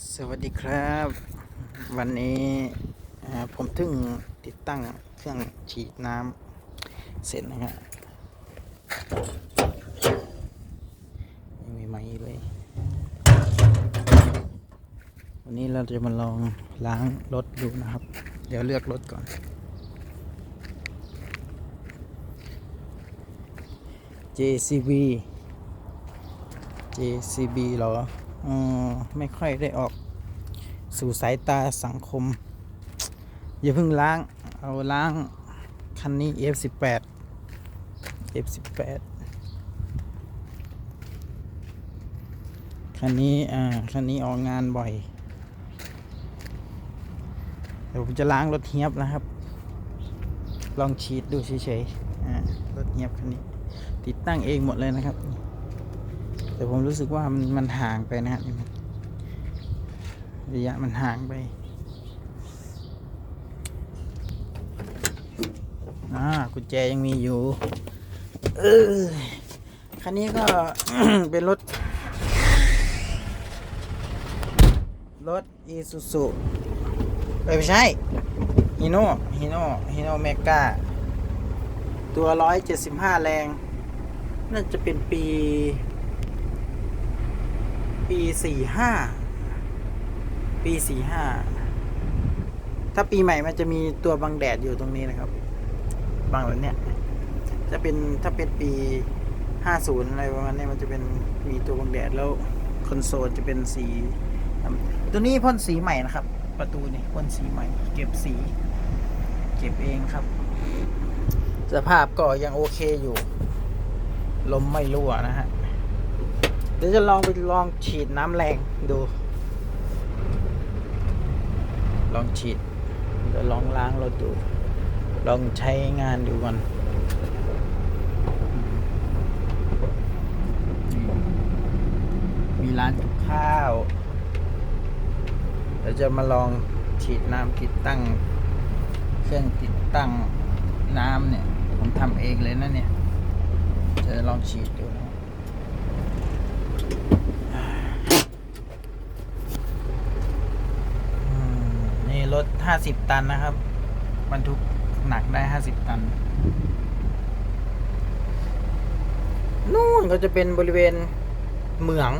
สวัสดีครับ วันนี้ผมถึงติดตั้งเครื่องฉีดน้ำเสร็จนะครับยังมีไหมเลยวันนี้เราจะมาลองล้างรถดูนะครับ เดี๋ยวเลือกรถก่อน JCB JCB เหรอ ไม่ค่อยได้ออกสู่สายตาสังคม อย่าเพิ่งล้าง เอาล้าง คันนี้ F18 F18 คันนี้ อ่า คันนี้ออกงานบ่อย เดี๋ยวผมจะล้างรถเฮียบนะครับ ลองฉีดดูเฉยๆ อ่า รถเฮียบคันนี้ ติดตั้งเองหมดเลยนะครับ แต่ผมรู้สึกว่ามันมันห่างไปนะครับนี่มันระยะมันห่างไปอ่ากุญแจยังมีอยู่เออคันนี้ก็เป็นรถ รถอีซูซูไม่ใช่ฮิโน่ฮิโน่ฮิโน่เมกาตัวร้อยเจ็ดสิบห้าแรง น่าจะเป็นปี ปีสี่ห้าปีสี่ห้าถ้าปีใหม่มันจะมีตัวบังแดดอยู่ตรงนี้นะครับบังแบบเนี้ยจะเป็นถ้าเป็นปีห้าศูนย์อะไรประมาณนี้มันจะเป็นมีตัวบังแดดแล้วคอนโซลจะเป็นสี ตัวนี้พ่นสีใหม่นะครับ ประตูนี่พ่นสีใหม่ เก็บสี เก็บเองครับ สภาพก็ยังโอเคอยู่ ลมไม่รั่วนะฮะ ดี๋ยวจะลองไปลองฉีดน้ำแรงดู ลองฉีดเดี๋ยวลองล้างรถดู ลองใช้งานดูก่อนอืมมีร้านกับข้าวเดี๋ยวจะมาลองฉีดน้ำติดตั้ง เครื่องติดตั้งน้ำเนี่ย ผมทำเองเลยนะเนี่ย จะลองฉีดดูนะอืม นี่รถ50ตันนะครับบรรทุกหนักได้50ตัน นู่นก็จะเป็นบริเวณเหมือง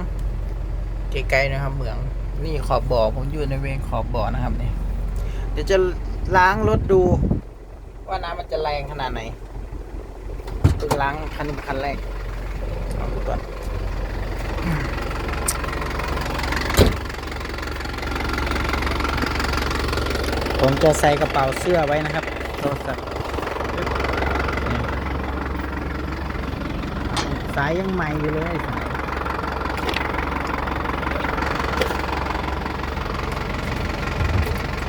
ไกลๆนะครับ เหมือง นี่ขอบบ่อผมอยู่ในบริเวณขอบบ่อนะครับเนี่ยเดี๋ยวจะล้างรถดู ว่าน้ำมันจะแรงขนาดไหนตัวล้างคันคันแรกเอาดูก่อน ผมจะใส่กระเป๋าเสื้อไว้นะครับโทรศัพท์นี่สายยังใหม่อยู่เลยสาย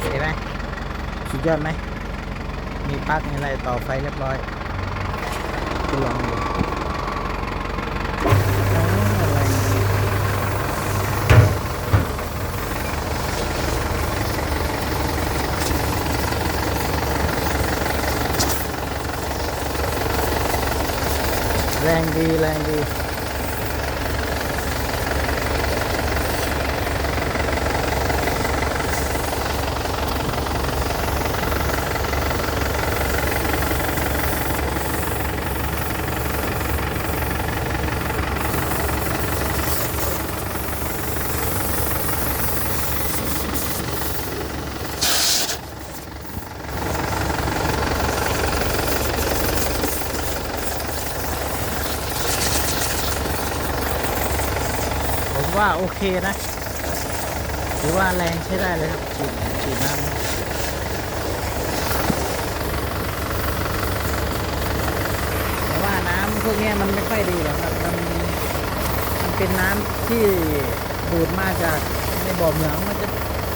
เห็นไหมสุดยอดไหมมีปลั๊กมีอะไรต่อไฟเรียบร้อยคุณลองดูเอออะไรดี แรงดีแรงดี ว่าโอเคนะถือว่าแรงใช้ได้เลยครับฉีดฉีดน้ำแต่ว่าน้ำพวกนี้มันไม่ค่อยดีหรอกครับ มันมันเป็นน้ำที่ดูดมาจากในบ่อเหมืองมันจะ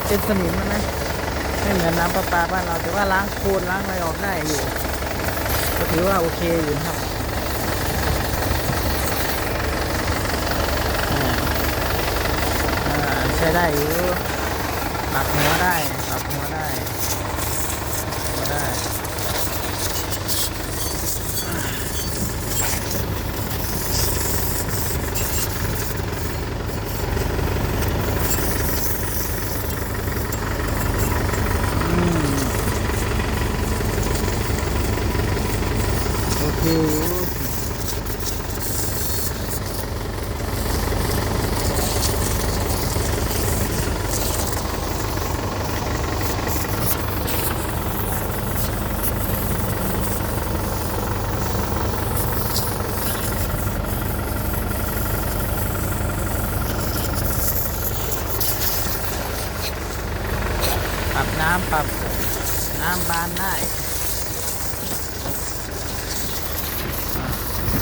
เป็นสนิมนะ ไม่เหมือนน้ำประปาบ้านเราแต่ว่าล้างโคลนล้างอะไรออกได้อยู่ ก็ถือว่าโอเคอยู่ครับ ช้ได้หรือปรับหัวได้ปรับหัวได้หัวได้โอเคำปรับน้ำบานได้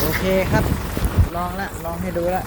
โอเคครับ ลองละลองให้ดูละ